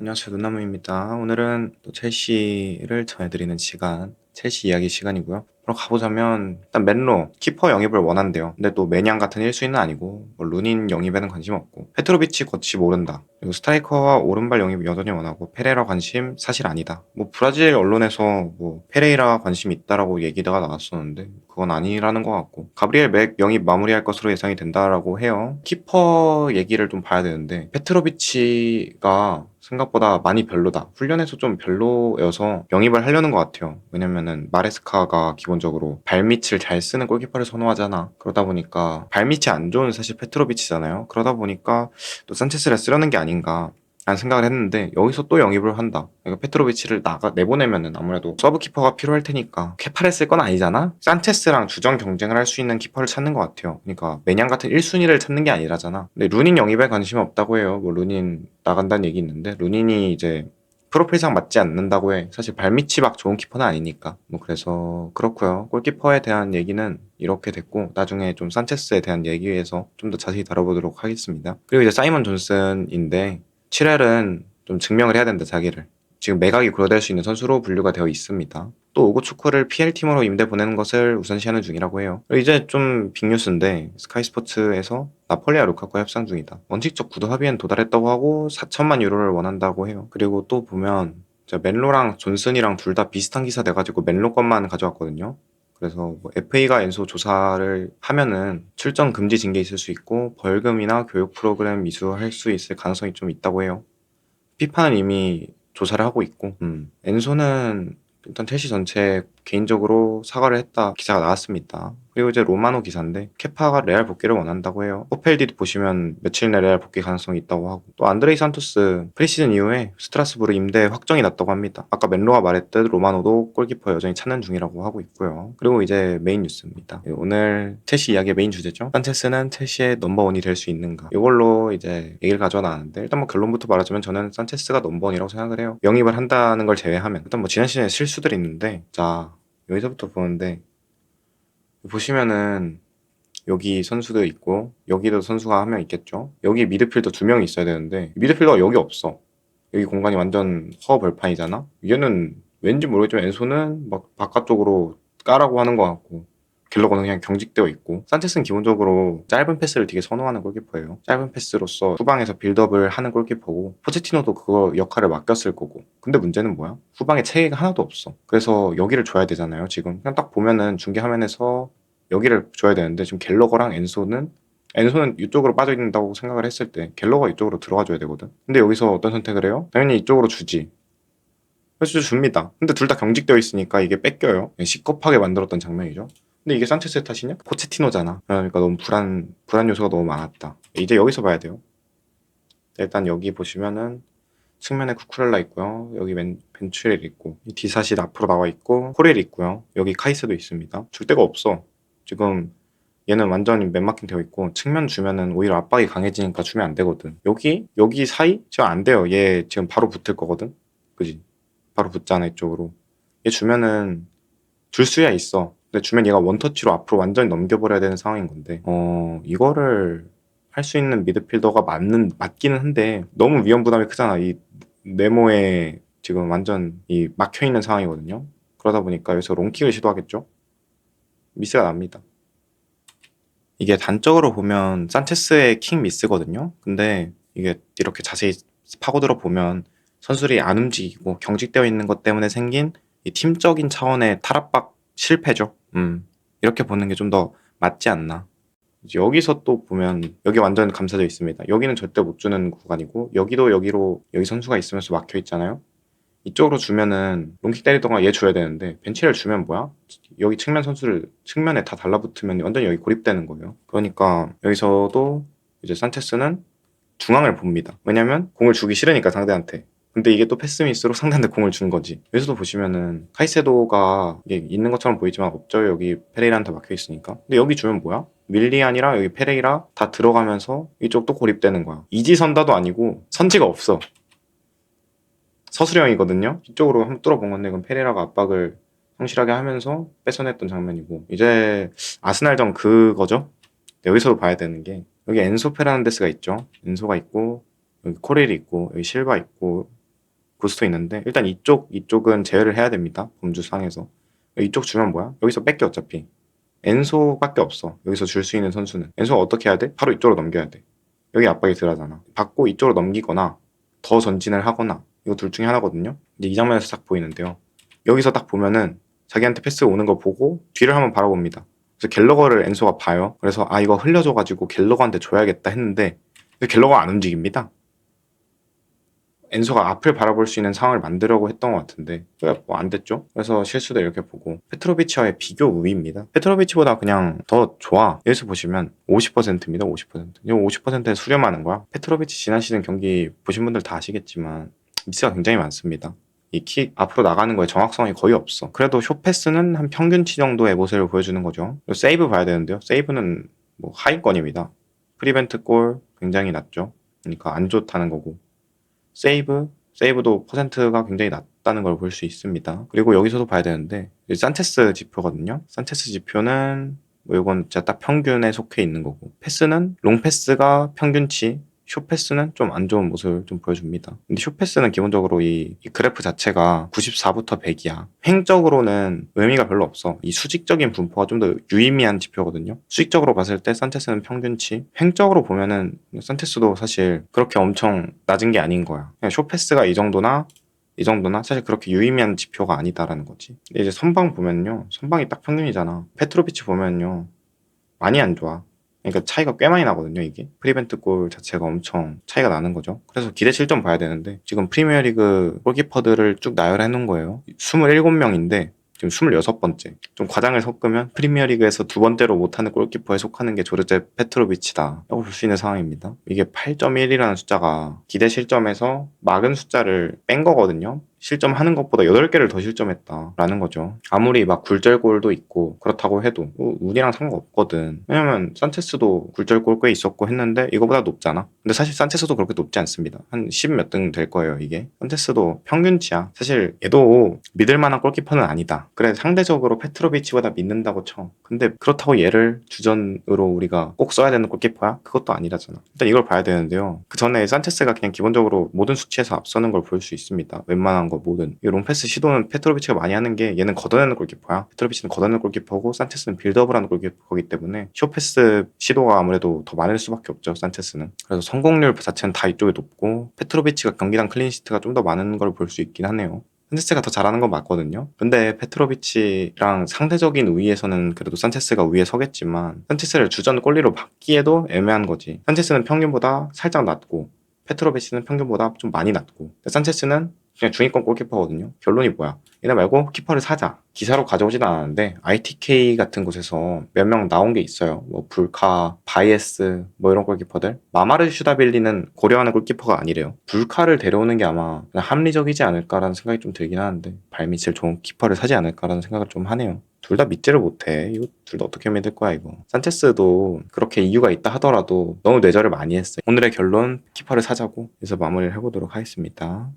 안녕하세요. 눈나무입니다. 오늘은 또 첼시를 전해드리는 시간, 첼시 이야기 시간이고요. 바로 가보자면 일단 맨로 키퍼 영입을 원한대요. 근데 또 매냥 같은 1순위는 아니고 뭐 루닌 영입에는 관심 없고 페트로비치 거치 모른다. 그리고 스트라이커와 오른발 영입 여전히 원하고 페레라 관심 사실 아니다. 뭐 브라질 언론에서 뭐 페레이라 관심 있다라고 얘기가 나왔었는데 그건 아니라는 것 같고 가브리엘 맥 영입 마무리할 것으로 예상이 된다라고 해요. 키퍼 얘기를 좀 봐야 되는데 페트로비치가 생각보다 많이 별로다. 훈련에서 좀 별로여서 영입을 하려는 것 같아요. 왜냐면은 마레스카가 기본적으로 발밑을 잘 쓰는 골키퍼를 선호하잖아. 그러다 보니까 발밑이 안 좋은 사실 페트로비치잖아요. 그러다 보니까 또 산체스를 쓰려는 게 아닌가. 라는 생각을 했는데 여기서 또 영입을 한다. 그러니까 페트로비치를 나가 내보내면은 아무래도 서브 키퍼가 필요할 테니까 케파를 쓸 건 아니잖아. 산체스랑 주전 경쟁을 할 수 있는 키퍼를 찾는 것 같아요. 그러니까 매냥 같은 1순위를 찾는 게 아니라잖아. 근데 루닌 영입에 관심이 없다고 해요. 뭐 루닌 나간다는 얘기 있는데 루닌이 이제 프로필상 맞지 않는다고 해. 사실 발밑이 막 좋은 키퍼는 아니니까. 뭐 그래서 그렇고요. 골키퍼에 대한 얘기는 이렇게 됐고 나중에 좀 산체스에 대한 얘기에서 좀 더 자세히 다뤄보도록 하겠습니다. 그리고 이제 사이먼 존슨인데 7렐은 좀 증명을 해야 된다 자기를. 지금 매각이 고려될 수 있는 선수로 분류가 되어 있습니다. 또 오고 축구를 PL팀으로 임대 보내는 것을 우선시하는 중이라고 해요. 이제 좀 빅뉴스인데 스카이 스포츠에서 나폴리아 루카쿠와 협상 중이다. 원칙적 구두 합의엔 도달했다고 하고 4천만 유로를 원한다고 해요. 그리고 또 보면 자, 멜로랑 존슨이랑 둘 다 비슷한 기사 돼가지고 멜로 것만 가져왔거든요. 그래서 뭐 FA가 엔소 조사를 하면은 출전 금지 징계 있을 수 있고 벌금이나 교육 프로그램 미수할 수 있을 가능성이 좀 있다고 해요. 피파는 이미 조사를 하고 있고, 음, 엔소는 일단 첼시 전체 개인적으로 사과를 했다 기사가 나왔습니다. 그리고 이제 로마노 기사인데 케파가 레알 복귀를 원한다고 해요. 호펠디도 보시면 며칠 내 레알 복귀 가능성이 있다고 하고 또 안드레이 산토스 프리시즌 이후에 스트라스부르 임대 확정이 났다고 합니다. 아까 맨로가 말했듯 로마노도 골키퍼 여전히 찾는 중이라고 하고 있고요. 그리고 이제 메인 뉴스입니다. 예, 오늘 첼시 이야기의 메인 주제죠. 산체스는 첼시의 넘버원이 될 수 있는가? 이걸로 이제 얘기를 가져와 놨는데 일단 뭐 결론부터 말하자면 저는 산체스가 넘버원이라고 생각을 해요. 영입을 한다는 걸 제외하면 일단 뭐 지난 시즌에 실수들이 있는데 자 여기서부터 보는데 보시면은 여기 선수도 있고 여기도 선수가 한 명 있겠죠. 여기 미드필더 두 명이 있어야 되는데 미드필더가 여기 없어. 여기 공간이 완전 허벌판이잖아. 얘는 왠지 모르겠지만 엔소는 막 바깥쪽으로 까라고 하는 것 같고 갤러거는 그냥 경직되어 있고 산체스는 기본적으로 짧은 패스를 되게 선호하는 골키퍼예요. 짧은 패스로서 후방에서 빌드업을 하는 골키퍼고 포체티노도 그거 역할을 맡겼을 거고 근데 문제는 뭐야? 후방에 체계가 하나도 없어. 그래서 여기를 줘야 되잖아요. 지금 그냥 딱 보면은 중계 화면에서 여기를 줘야 되는데 지금 갤러거랑 엔소는 엔소는 이쪽으로 빠져 있는다고 생각을 했을 때 갤러가 이쪽으로 들어가 줘야 되거든. 근데 여기서 어떤 선택을 해요? 당연히 이쪽으로 주지. 그래서 줍니다. 근데 둘 다 경직되어 있으니까 이게 뺏겨요. 시겁하게 만들었던 장면이죠. 근데 이게 산체스의 탓이냐? 포체티노잖아. 그러니까 너무 불안 불안 요소가 너무 많았다. 이제 여기서 봐야 돼요. 일단 여기 보시면은 측면에 쿠쿠렐라 있고요. 여기 벤, 벤츄렐 있고 이 디사시 앞으로 나와 있고 코렐 있고요. 여기 카이스도 있습니다. 줄 데가 없어. 지금 얘는 완전히 맨마킹 되어 있고 측면 주면은 오히려 압박이 강해지니까 주면 안 되거든. 여기 여기 사이 지금 안 돼요. 얘 지금 바로 붙을 거거든. 그지? 바로 붙잖아 이쪽으로. 얘 주면은 줄 수야 있어. 근데 주면 얘가 원터치로 앞으로 완전히 넘겨버려야 되는 상황인 건데 어 이거를 할 수 있는 미드필더가 맞는 맞기는 한데 너무 위험 부담이 크잖아. 이 네모에 지금 완전 이 막혀 있는 상황이거든요. 그러다 보니까 여기서 롱킥을 시도하겠죠. 미스가 납니다. 이게 단적으로 보면 산체스의 킥 미스거든요. 근데 이게 이렇게 자세히 파고들어 보면 선수들이 안 움직이고 경직되어 있는 것 때문에 생긴 이 팀적인 차원의 탈압박 실패죠. 음. 이렇게 보는 게 좀 더 맞지 않나. 여기서 또 보면 여기 완전 감싸져 있습니다. 여기는 절대 못 주는 구간이고 여기도 여기로 여기 선수가 있으면서 막혀 있잖아요. 이쪽으로 주면은 롱킥 때리던가 얘 줘야 되는데 벤치를 주면 뭐야? 여기 측면 선수를 측면에 다 달라붙으면 완전히 여기 고립되는 거예요. 그러니까 여기서도 이제 산체스는 중앙을 봅니다. 왜냐면 공을 주기 싫으니까 상대한테. 근데 이게 또 패스미스로 상대한테 공을 준 거지. 여기서도 보시면은 카이세도가 이게 있는 것처럼 보이지만 없죠. 여기 페레이라한테 막혀 있으니까. 근데 여기 주면 뭐야? 밀리안이랑 여기 페레이라 다 들어가면서 이쪽 또 고립되는 거야. 이지선다도 아니고 선지가 없어. 서수령이거든요. 이쪽으로 한번 뚫어본 건데 그럼 페레라가 압박을 성실하게 하면서 뺏어냈던 장면이고 이제 아스날전 그거죠. 여기서도 봐야 되는 게 여기 엔소 페르난데스가 있죠. 엔소가 있고 여기 코렐이 있고 여기 실바 있고 볼 수도 있는데 일단 이쪽 이쪽은 제외를 해야 됩니다. 범주상에서 이쪽 주면 뭐야? 여기서 뺏겨 어차피 엔소밖에 없어. 여기서 줄 수 있는 선수는 엔소가 어떻게 해야 돼? 바로 이쪽으로 넘겨야 돼. 여기 압박이 들어가잖아. 받고 이쪽으로 넘기거나 더 전진을 하거나 이거 둘 중에 하나거든요. 이제 이 장면에서 딱 보이는데요. 여기서 딱 보면은 자기한테 패스 오는 거 보고 뒤를 한번 바라봅니다. 그래서 갤러거를 엔소가 봐요. 그래서 아 이거 흘려줘가지고 갤러거한테 줘야겠다 했는데 갤러거가 안 움직입니다. 엔소가 앞을 바라볼 수 있는 상황을 만들려고 했던 것 같은데 뭐 안 됐죠. 그래서 실수도 이렇게 보고 페트로비치와의 비교 우위입니다. 페트로비치보다 그냥 더 좋아. 여기서 보시면 50%입니다. 50%. 이거 50%에 수렴하는 거야. 페트로비치 지난 시즌 경기 보신 분들 다 아시겠지만 미스가 굉장히 많습니다. 이킥 앞으로 나가는 거에 정확성이 거의 없어. 그래도 쇼패스는 한 평균치 정도의 모습을 보여주는 거죠. 세이브 봐야 되는데요. 세이브는 뭐 하위권입니다. 프리벤트 골 굉장히 낮죠. 그러니까 안 좋다는 거고. 세이브, 세이브도 퍼센트가 굉장히 낮다는 걸 볼 수 있습니다. 그리고 여기서도 봐야 되는데 이 산체스 지표거든요. 산체스 지표는 뭐 이건 진짜 딱 평균에 속해 있는 거고 패스는 롱 패스가 평균치 쇼패스는 좀 안 좋은 모습을 좀 보여줍니다. 근데 쇼패스는 기본적으로 이, 이 그래프 자체가 94부터 100이야. 횡적으로는 의미가 별로 없어. 이 수직적인 분포가 좀 더 유의미한 지표거든요. 수직적으로 봤을 때 산체스는 평균치. 횡적으로 보면은 산체스도 사실 그렇게 엄청 낮은 게 아닌 거야. 그냥 쇼패스가 이 정도나 이 정도나 사실 그렇게 유의미한 지표가 아니다라는 거지. 근데 이제 선방 보면요. 선방이 딱 평균이잖아. 페트로비치 보면요. 많이 안 좋아. 그러니까 차이가 꽤 많이 나거든요, 이게. 프리벤트 골 자체가 엄청 차이가 나는 거죠. 그래서 기대 실점 봐야 되는데, 지금 프리미어리그 골키퍼들을 쭉 나열해 놓은 거예요. 27명인데, 지금 26번째. 좀 과장을 섞으면 프리미어리그에서 두 번째로 못하는 골키퍼에 속하는 게 조르제 페트로비치다. 라고 볼 수 있는 상황입니다. 이게 8.1이라는 숫자가 기대 실점에서 막은 숫자를 뺀 거거든요. 실점하는 것보다 8개를 더 실점했다라는 거죠. 아무리 막 굴절골도 있고 그렇다고 해도 뭐 운이랑 상관없거든. 왜냐면 산체스도 굴절골 꽤 있었고 했는데 이거보다 높잖아. 근데 사실 산체스도 그렇게 높지 않습니다. 한 10 몇 등 될 거예요, 이게. 산체스도 평균치야. 사실 얘도 믿을 만한 골키퍼는 아니다. 그래 상대적으로 페트로비치보다 믿는다고 쳐. 근데 그렇다고 얘를 주전으로 우리가 꼭 써야 되는 골키퍼야? 그것도 아니라잖아. 일단 이걸 봐야 되는데요. 그 전에 산체스가 그냥 기본적으로 모든 수치에서 앞서는 걸 볼 수 있습니다. 웬만한 거 뭐든. 이 롱패스 시도는 페트로비치가 많이 하는 게 얘는 걷어내는 골키퍼야. 페트로비치는 걷어내는 골키퍼고 산체스는 빌드업을 하는 골키퍼이기 때문에 쇼패스 시도가 아무래도 더 많을 수밖에 없죠. 산체스는. 그래서 성공률 자체는 다 이쪽에 높고 페트로비치가 경기당 클린시트가 좀 더 많은 걸 볼 수 있긴 하네요. 산체스가 더 잘하는 건 맞거든요. 근데 페트로비치랑 상대적인 우위에서는 그래도 산체스가 위에 서겠지만 산체스를 주전 골리로 받기에도 애매한 거지. 산체스는 평균보다 살짝 낮고 페트로비치는 평균보다 좀 많이 낮고 산체스는 그냥 중위권 골키퍼거든요. 결론이 뭐야? 얘네 말고 키퍼를 사자. 기사로 가져오진 않았는데 ITK 같은 곳에서 몇 명 나온 게 있어요. 뭐 불카, 바이에스 뭐 이런 골키퍼들. 마마르 슈다빌리는 고려하는 골키퍼가 아니래요. 불카를 데려오는 게 아마 합리적이지 않을까라는 생각이 좀 들긴 하는데 발밑을 좋은 키퍼를 사지 않을까라는 생각을 좀 하네요. 둘다 믿지를 못해. 이거 둘 다 어떻게 믿을 거야 이거. 산체스도 그렇게 이유가 있다 하더라도 너무 뇌절을 많이 했어요. 오늘의 결론 키퍼를 사자고 해서 마무리를 해보도록 하겠습니다.